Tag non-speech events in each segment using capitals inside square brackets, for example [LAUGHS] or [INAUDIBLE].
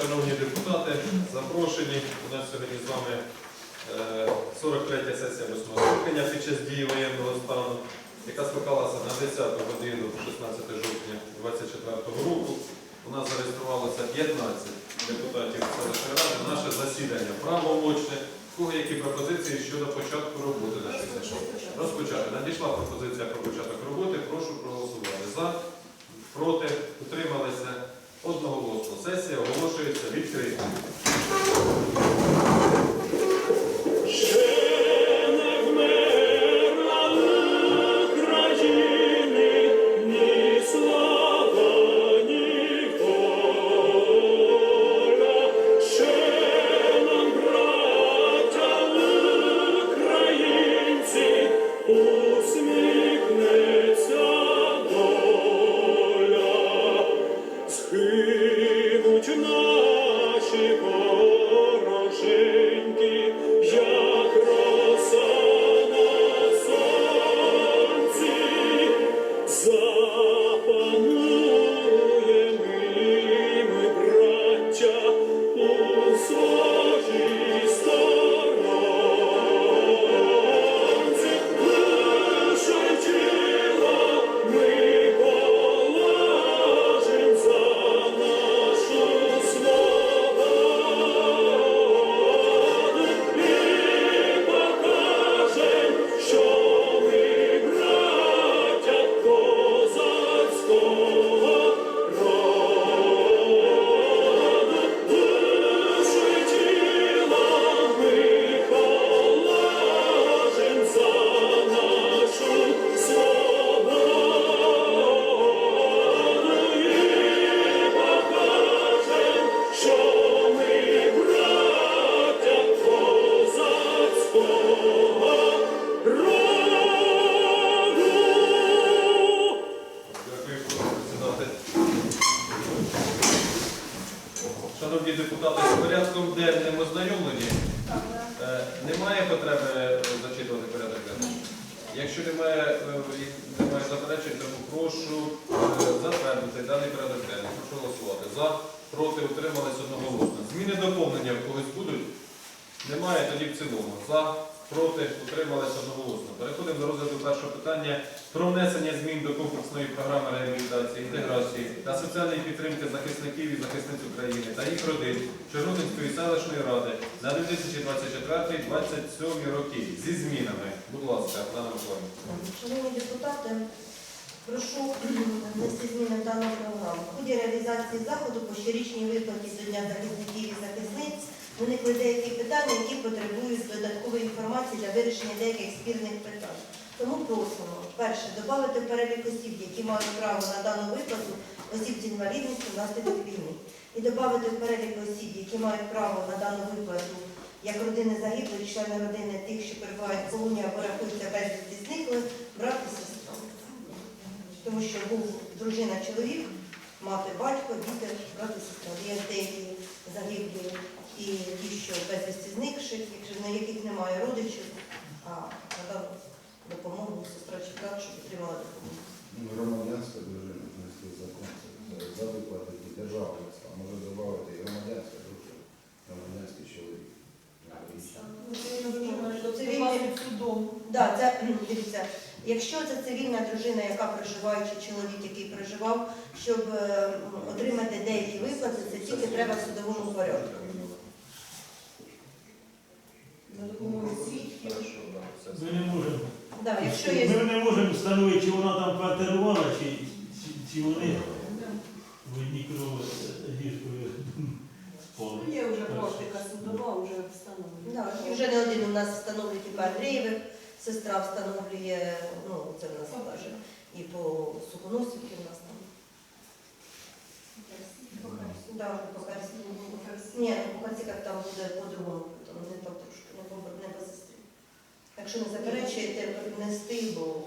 шановні депутати, запрошені. У нас сьогодні з вами е, 43 сесія 8 скликання під час дії воєнного стану, яка скликалася на 10 годину 16 жовтня 2024 року. У нас зареєструвалося 15 депутатів селищної ради. Наше засідання правомочне. Кого які пропозиції щодо початку роботи нашої сесії? Розпочати. Надійшла пропозиція про початок роботи. Прошу проголосувати за, проти, утрималися. Одноголосно. Сесія оголошується відкритою. Родин селищної ради на 2024-2027 роки зі змінами. Будь ласка, Дана Миколаївна. Шановні депутати, прошу внести зміни в дану програму. В ході реалізації заходу по щорічній виплаті до Дня захисників і захисниць виникли деякі питання, які потребують додаткової інформації для вирішення деяких спірних питань. Тому просимо, перше, додати перелік осіб, які мають право на дану виплату осіб з інвалідністю внаслідок війни. І додати в перелік осіб, які мають право на дану виплату як родини загиблих, члени родини тих, що перебувають в полоні або рахуються безвісті зниклих, брат і сестра. Тому що був дружина чоловік, мати, батько, діти, брат і сестра. Є деякі загиблі і ті, що безвісті зникших, на яких немає родичів, а надав допомогу сестра чи брат, щоб отримала допомогу. Ну, Громадянська дружина внесли закон це за- за виплати державництва. Може додати і громадянська дружина, громадянський чоловік. Цивільний судом. Да, це дивіться. Якщо це цивільна дружина, яка проживає, чи чоловік, який проживав, щоб е, отримати деякі виплати, це тільки треба в судовому порядку. Ми не можемо. Да, якщо є Ми не можемо встановити, чи вона там квартирувала, чи, чи, чи вони в одній кров гіркою спали. Є вже практика судова, вже встановлена. да, і вже не один у нас встановлює типа Андрієвих, сестра встановлює, ну це в нас каже, і по Сухоносівці у нас там. Да, по Харсі. Ні, Харсіках там буде по-другому, там не так трошки, не по, сестрі. Якщо не заперечуєте, внести, бо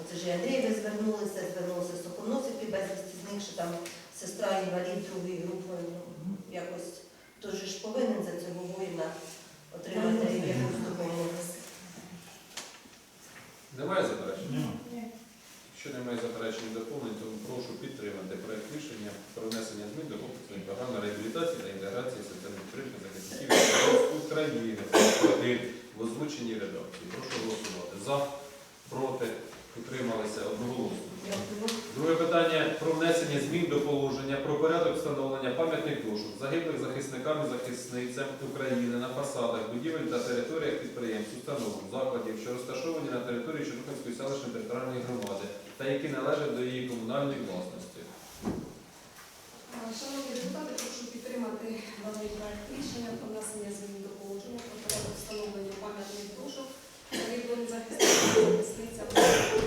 оце ж і Андрієви звернулися, звернулися Сухоносівки, безвісті з них, що там сестра інвалід другої групи, ну, якось хто ж ж повинен за цього воїна отримати якусь допомогу. Немає заперечень? Нема. Якщо немає заперечень доповнень, то прошу підтримати проект рішення про внесення змін до комплексної програми реабілітації. та інтеграції соціальної підтримки захисників України. В озвученій редакції. Прошу голосувати. За, проти, утрималися одноголосно. Друге питання про внесення змін до положення про порядок встановлення пам'ятних дошок загиблих захисникам і захисницям України на фасадах, будівель та територіях підприємств, установ, закладів, що розташовані на території Чорнобильської селищної територіальної громади та які належать до її комунальної власності. Шановні депутати, прошу підтримати даний проект рішення про внесення змін до положення про порядок встановлення пам'ятних дошок загиблим захисникам і захисницям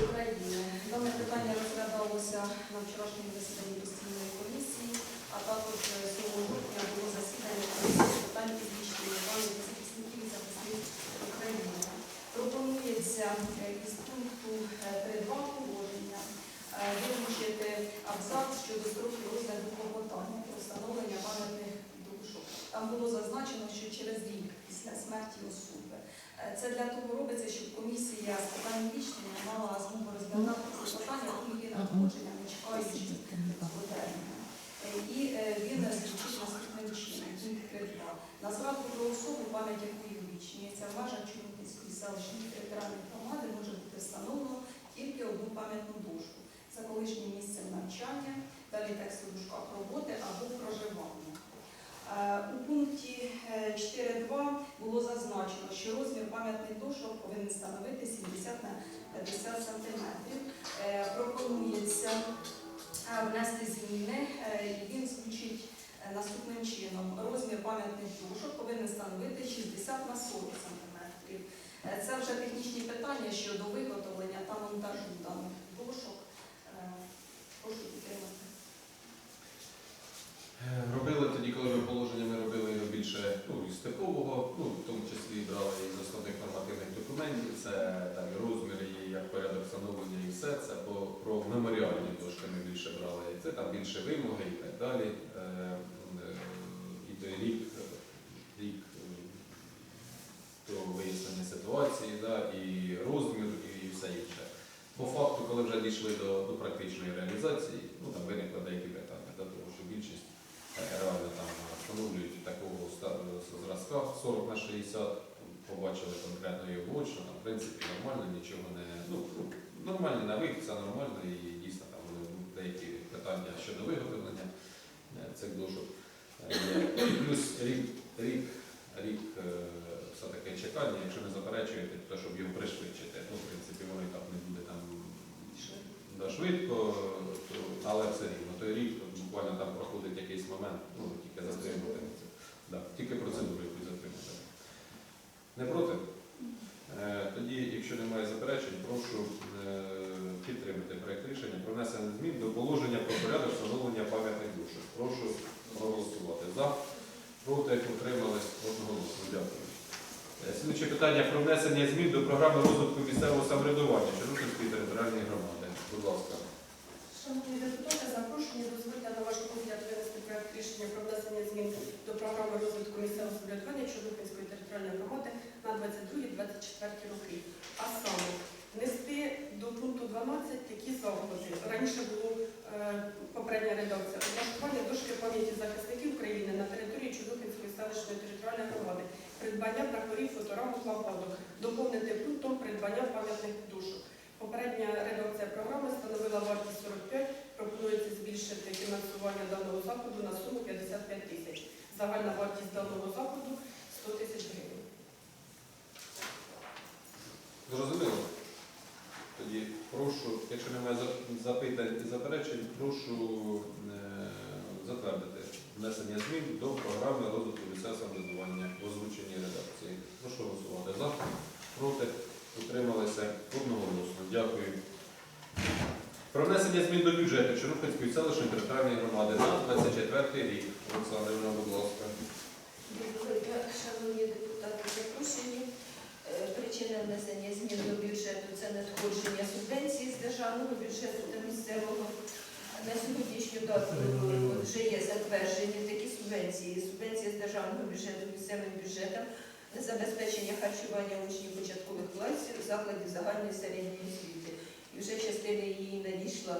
України. Дане питання розглядалося на вчорашньому засіданні постійної комісії, а також 7 грудня було засідання комісії з питань фізичної пам'яті захисників і захисниць України. Пропонується е, із пункту е, 3.2 положення е, вилучити абзац щодо строків розгляду клопотання про встановлення пам'ятних дошок. Там було зазначено, що через рік після смерті особи. Е, Це для того робиться, щоб комісія з питань вічення мала змогу розглядати клопотання у її надходження, не чекаючи цього терміну. Е, І е, він звучить наступним чином. Пункт 3.2. На згадку про особу, пам'ять якої увічнюється в межах Чорнобильської селищної територіальної громади може бути встановлено тільки одну пам'ятну дошку за колишнім місцем навчання, далі текст у дужках роботи або проживання. Е, У пункті е, 4.2 було зазначено, що розмір пам'ятних дошок повинен становити 70 на 50 см. Пропонується е, внести зміни, е, він звучить е, наступним чином. Розмір пам'ятних дошок повинен становити 60 на 40 см. Е, Це вже технічні питання щодо виготовлення та монтажу даних дошок. Е, Прошу підтримати. Е, Робили тоді, коли ми положення ми робили його більше ну, із типового, ну, в тому числі брали із основних нормативних документів, це там, розміри, і як порядок встановлення і все. Це по, про меморіальні дошки ми більше брали. Це там більше вимоги і так далі. Е, е, І той рік, е, рік е, до вияснення ситуації, да, і розмір, і все інше. По факту, коли вже дійшли до, до практичної реалізації, ну там виникли деякі питання, да, тому що більшість е, реально там встановлюють такого ста- зразка 40 на 60, побачили конкретно його очно, там, в принципі, нормально, нічого не. Ну, на вид, все нормально, і дійсно там були деякі питання щодо виготовлення е, цих дошок. Е. Плюс рік, рік, рік е, все-таки чекання, якщо не заперечуєте, то щоб його пришвидшити. Ну, в принципі, воно і так не буде там да, швидко, то, але все рівно. Той рік буквально там проходить якийсь момент, ну тільки затримувати. Да, тільки затримати. Не проти? Е, Тоді, якщо немає заперечень, прошу е, підтримати проект рішення про внесення змін до положення про порядок встановлення пам'ятних душок. Прошу проголосувати за. Проти утримались одноголосно. Дякую. Е, Слідуюче питання про внесення змін до програми розвитку місцевого самоврядування Чорнобильської територіальної громади. Будь ласка. Шановні депутати, запрошені дозвольте на ваш погляд винести проект рішення про внесення змін до програми розвитку місцевого самоврядування Чорнобильської територіальної на 22-24 роки. А саме внести до пункту 12 такі заходи. Раніше було е, попередня редакція облаштування дошки пам'яті захисників України на території Чудокинської селищної територіальної громади, придбання прапорів, фоторамок, лампадок, доповнити пунктом придбання пам'ятних дошок. Попередня редакція програми становила вартість 45, пропонується збільшити фінансування даного заходу на суму 55 тисяч. Загальна вартість даного заходу 100 тисяч гривень. Зрозуміло? Тоді прошу, якщо немає запитань і заперечень, прошу е, затвердити внесення змін до програми розвитку місцевого самоврядування в озвученій редакції. Прошу голосувати за, проти, утрималися одноголосно. Дякую. Про внесення змін до бюджету Чорнобильської селищної територіальної громади на 24 рік. Олександр, будь ласка. Шановні депутати, запрошені. Е, Причина внесення змін бюджету це надходження субвенцій з державного бюджету та місцевого. На сьогоднішню е, вже є затверджені такі субвенції. Субвенція з державного бюджету місцевим бюджетом забезпечення харчування учнів початкових класів закладів загальної середньої освіти. Вже частина її надійшла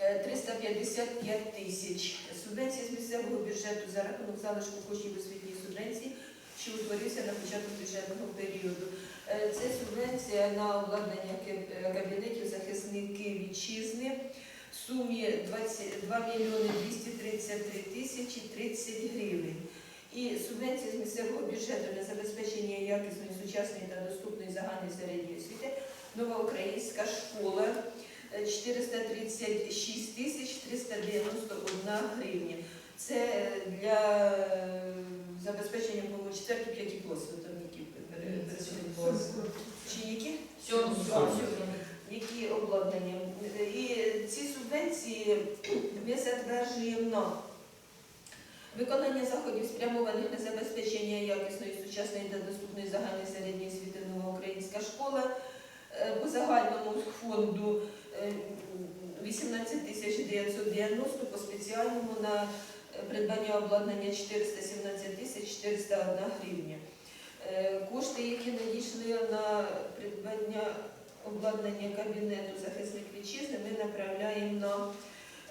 Е, 355 тисяч з Субвенція з місцевого бюджету за рахунок залишку коштів освітньої субвенції, що утворився на початку бюджетного періоду. Е, Це субвенція на обладнання кабінетів захисників вітчизни в сумі 22 мільйони 233 тисячі 30 гривень. І субвенція з місцевого бюджету на забезпечення якісної, сучасної та доступної загальної середньої освіти Нова українська школа е, 436 тисяч 391 гривня. Це е, для е, забезпечення по четвертій п'ятій класів, там які пере- Чи які? Сьомий. Які обладнання. І ці субвенції ми затверджуємо виконання заходів, спрямованих на забезпечення якісної, сучасної та доступної загальної середньої освіти нова українська школа е, по загальному фонду е, 18 тисяч 990, по спеціальному на е, придбання обладнання 417 тисяч 401 гривня. Е, Кошти, які надійшли на придбання обладнання кабінету захисник вітчизни, ми направляємо на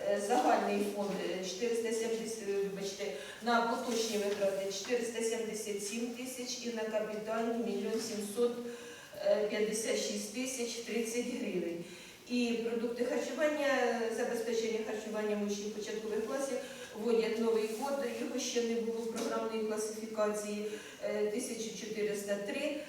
е, загальний фонд е, 470, е, вибачте, на поточні витрати 477 тисяч і на капітальні 1 756 тисяч 30 гривень. І продукти харчування, забезпечення харчуванням учнів початкових класів вводять новий код, його ще не було в програмної класифікації е, 1403.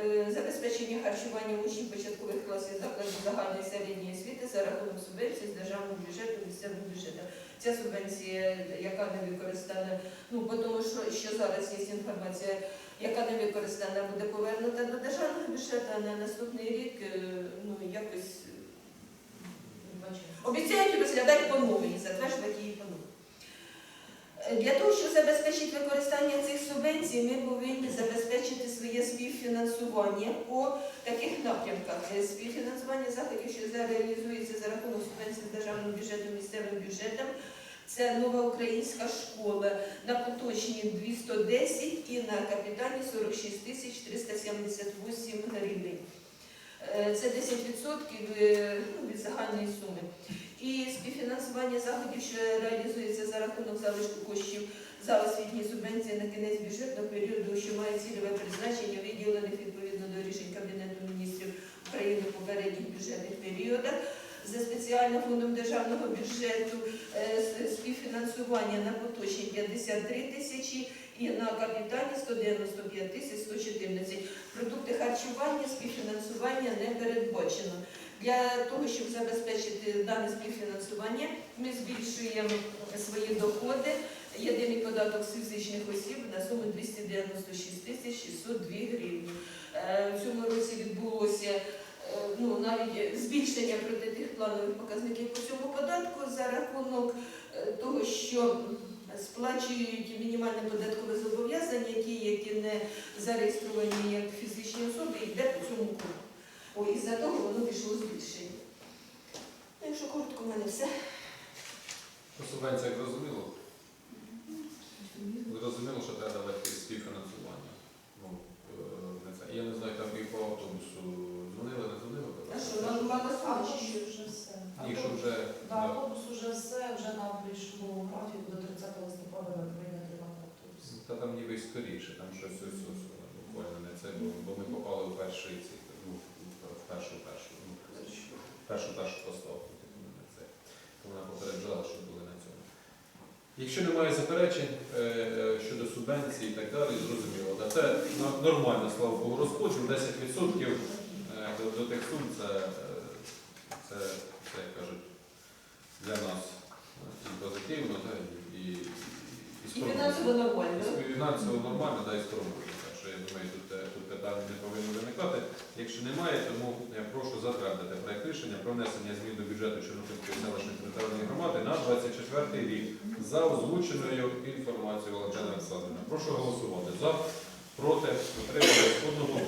Е, Забезпечення харчування учнів початкових класів закладів загальної середньої освіти за рахунок субвенції з державного бюджету місцевого бюджету. Ця субвенція, яка не використана, ну тому що, що зараз є інформація, яка не використана, буде повернута до державного бюджету, а на наступний рік е, ну якось е, обіцяють розглядати по-новому і затверджувати її по-новому. Е, Для того, щоб забезпечити використання цих субвенцій, ми повинні забезпечити своє співфінансування по таких напрямках. Е, Співфінансування заходів, що реалізується за рахунок субвенцій з державного бюджету місцевим бюджетом. Це нова українська школа на поточні 210 і на капітальні 46 тисяч 378 гривень. Е, Це 10% е, ну, від загальної суми. І співфінансування заходів, що реалізується за рахунок залишку коштів за освітні субвенції на кінець бюджетного періоду, що має цільове призначення, виділених відповідно до рішень Кабінету міністрів України попередніх бюджетних періодах. За спеціальним фондом державного бюджету е, співфінансування на поточні 53 тисячі і на капітальні 195 тисяч 114. Продукти харчування співфінансування не передбачено. Для того, щоб забезпечити дане співфінансування, ми збільшуємо свої доходи. Єдиний податок з фізичних осіб на суму 296 тисяч 602 гривні. Е, В цьому році відбулося е, ну, навіть збільшення проти тих планових показників по цьому податку за рахунок е, того, що сплачують мінімальне податкове зобов'язання, ті, які не зареєстровані як фізичні особи, йде по цьому кругу. О, і за того воно пішло збільшення. Ну, Якщо коротко, в мене все. По субвенціях зрозуміло? Зрозуміло, що треба давати співфінансування. Ну, е, не це. Я не знаю, там і по автобусу дзвонили, не дзвонили? А що, нам мало Автобус слухачів? вже все. Ні, що вже Да, автобус уже все, вже нам прийшло графік до 30 листопада на прийняти нам автобус. Та там ніби й скоріше, там щось ось ось буквально не це, бо, бо ми попали в перший цей, ну, в першу першу, ну, першу першу поставку, типу, вона попереджала, що були на цьому. Якщо немає заперечень е, е, щодо субвенцій і так далі, зрозуміло. Та це нормально, слава Богу, розподіл 10% е, до, тих сум це, це, це, як кажуть, для нас і позитивно, та, і, і, і, І фінансово нормально. Фінансово нормально, да, і скромно. Так що я думаю, тут питання не повинно виникати. Якщо немає, тому я прошу затвердити проект рішення про внесення змін до бюджету Чорнобильської селищної територіальної громади на 24 рік за озвученою інформацією Олександра Олександрівна. Прошу голосувати за, проти, утримались одного.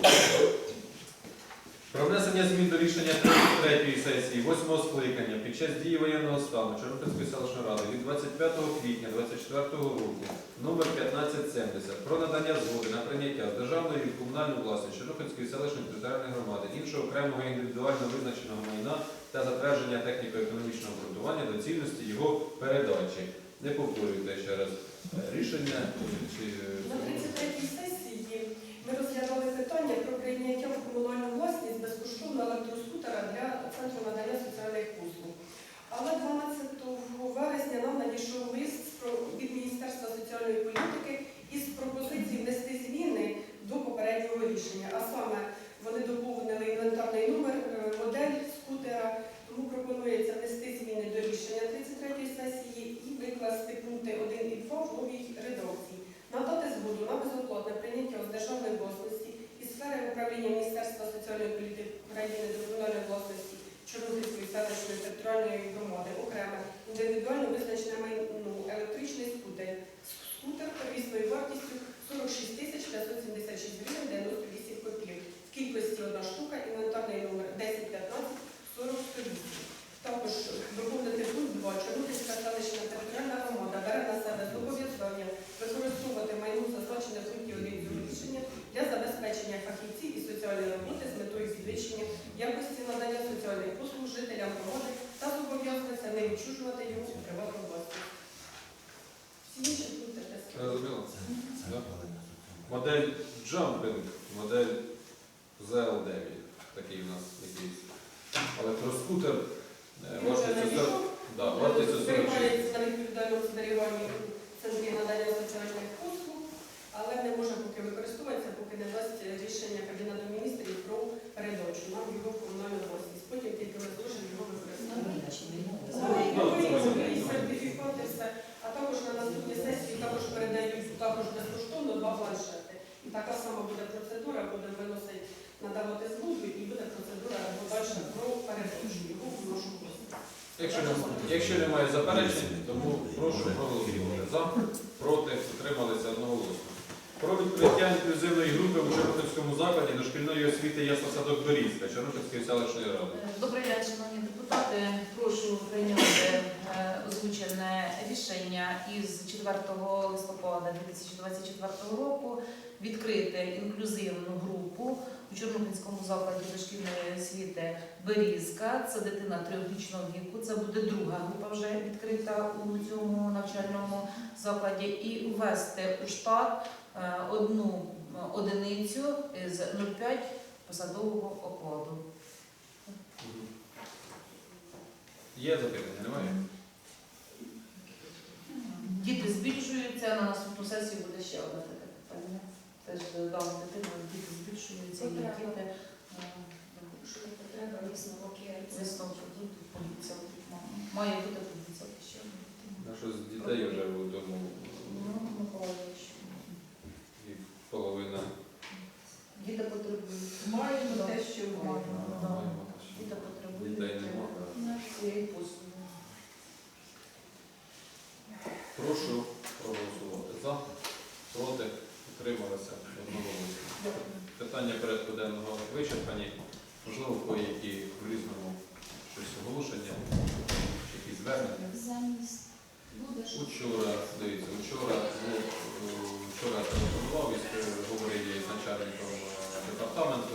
Про внесення змін до рішення 33-ї сесії 8-го скликання під час дії воєнного стану Чорнобильської селищної ради від 25 квітня 2024 року номер 1570 про надання згоди на прийняття з державної і комунальної власності Чорнобильської селищної територіальної громади іншого окремого індивідуально визначеного майна та затвердження техніко-економічного обґрунтування доцільності його передачі. Не повторюйте ще раз е, рішення чи На 33-й сесії ми розглядали питання про прийняття в комунальну власність безкоштовного електроскутера для центру надання соціальних послуг. Але 12 вересня нам надійшов лист про- від Міністерства соціальної політики із пропозицією внести зміни до попереднього рішення. А саме вони доповнили інвентарний номер, е, модель скутера, тому пропонується внести зміни до рішення 33-ї сесії і викласти пункти 1 і 2 в новій редакції. Надати згоду на безоплатне прийняття з державної власності із сфери управління Міністерства соціальної політики України до комунальної власності Чорнобильської селищної територіальної громади окремо індивідуально визначене майно електричний скутер. Скутер первісною вартістю 46 тисяч 576 гривень 98 копійок. В кількості одна штука, інвентарний номер 1015 40 108. Також доповнити пункт 2. Чорнобильська селищна територіальна громада бере на себе зобов'язання використовувати майно зазначене в пункті 1 цього рішення для забезпечення фахівців і соціальної роботи з метою підвищення якості надання соціальних послуг жителям громади та зобов'язується не відчужувати його у приватну власність. Всі інші пункти теж. Да. Модель Jumping, модель ZL9, такий у нас якийсь електроскутер. Е, Вартістю 40 да, вартістю 46. Зберігається на відповідальному зберіганні центрі надання соціальних послуг, але не може поки використовуватися, поки не дасть рішення Кабінету міністрів про передачу нам його в комунальну власність. Потім тільки ми зможемо його використовувати. Новий новий сертифікат і все. А також на наступній сесії також передають також безкоштовно два планшети. І така сама буде процедура, буде виносити, надавати згоду і буде процедура подальша про передачу його в нашу власність. Якщо немає, якщо немає заперечень, тому прошу проголосувати. За, проти, утрималися одноголосно. Про відкриття інклюзивної групи у Чорнобильському закладі дошкільної освіти Ясла-Садок Борізька Чорнобильської селищної ради. Добрий день, шановні депутати. Прошу прийняти е, озвучене рішення із 4 листопада 2024 року відкрити інклюзивну групу у Чорнобильському закладі дошкільної освіти Берізка. Це дитина трьохрічного віку. Це буде друга група вже відкрита у цьому навчальному закладі і ввести у штат одну е, одиницю з 0,5 посадового окладу. Є запитання? Немає? Діти збільшуються, на наступну сесію буде ще одне таке питання. Теж додам дитину, діти збільшуються, і діти е, потреба, висновки діти поліція. Має бути поліція ще одна що з дітей вже в тому Ну, Миколаївич. і половина. Діти потребують. Маємо Да. те, що маємо. Да. маємо. Діти потребують Дітей нема. цієї послуги. Прошу проголосувати. За, проти, утрималися одноголосно. Питання порядку денного вичерпані. Можливо, в кої-які в різному щось оголошення, чи якісь звернення. Замість буде що? Учора, дивіться, учора, ну, е, вчора телефонував із е, говорив я із начальником е, департаменту,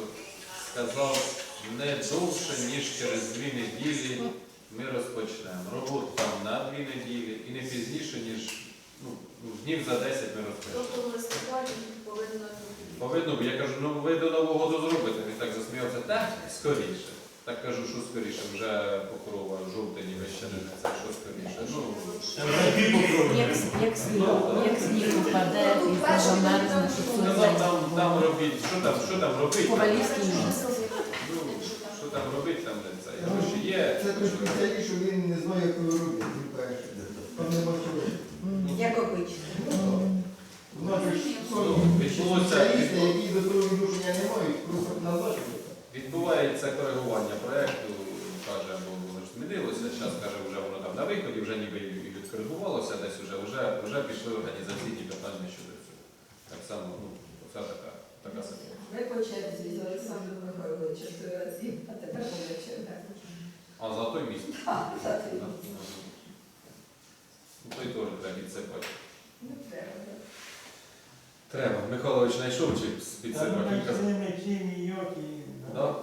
сказав, не довше, ніж через дві неділі ми розпочнемо. Роботу там на дві неділі і не пізніше, ніж ну, ну, днів за 10 ми розпочнемо. Тобто в листопаді повинна бути. Повинно, б, я кажу, ну ви до Нового году зробите. Він так засміявся, так, скоріше. Так кажу, що скоріше, вже покрова жовтень і ще не це, що скоріше. Ну. Як, як сніг, як сніг впаде і замерзне, що Ну, це там, там, там робіть, що там, що там робить? Ковалівський міст. Ну, що там робить, там не це. Гроші є. Це трошки цікавіше, що він не знає, як його робити. Він каже, там нема що робити. Як обично. У нас ж Ну, відбулося- спеціалісти, які до того відношення не мають, просто назначили. Відбувається коригування проєкту, каже, бо воно ж змінилося. Зараз каже, вже воно там на виході, вже ніби і відкоригувалося десь вже, вже, вже пішли організаційні питання щодо цього. Так само, ну, оце така, така ситуація. Ми по черзі з Олександром Михайловичем три разів, а тепер буде черга. А за той місць. [LAUGHS] А, за три. Ну, той теж треба відсипати. Не треба. Треба. Михайлович знайшов чи підсипати? ну, Він казав. Да?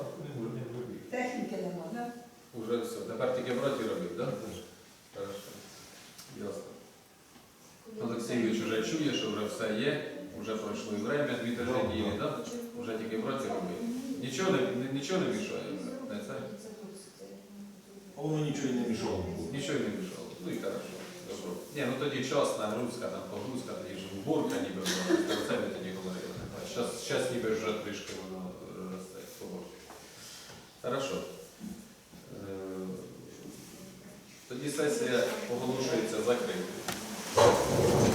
Техніки нема, так? Уже все. Тепер тільки брати робить, так? Хорошо. Ясно. працює, що вже все є, вже пройшло і время, дві три неділі, да? вже тільки в році робити. Нічого не, ні- нічого не мішає. Не це? А воно нічого не мішало. Нічого не мішало. Ну і хорошо. Добро. Ні, ну тоді час, нагрузка, там погрузка, тоді вже уборка ніби була. Про це ми тоді говорили. Зараз, ніби вже трішки воно росте. Поборки. Хорошо. Е, Тоді сесія оголошується закритою.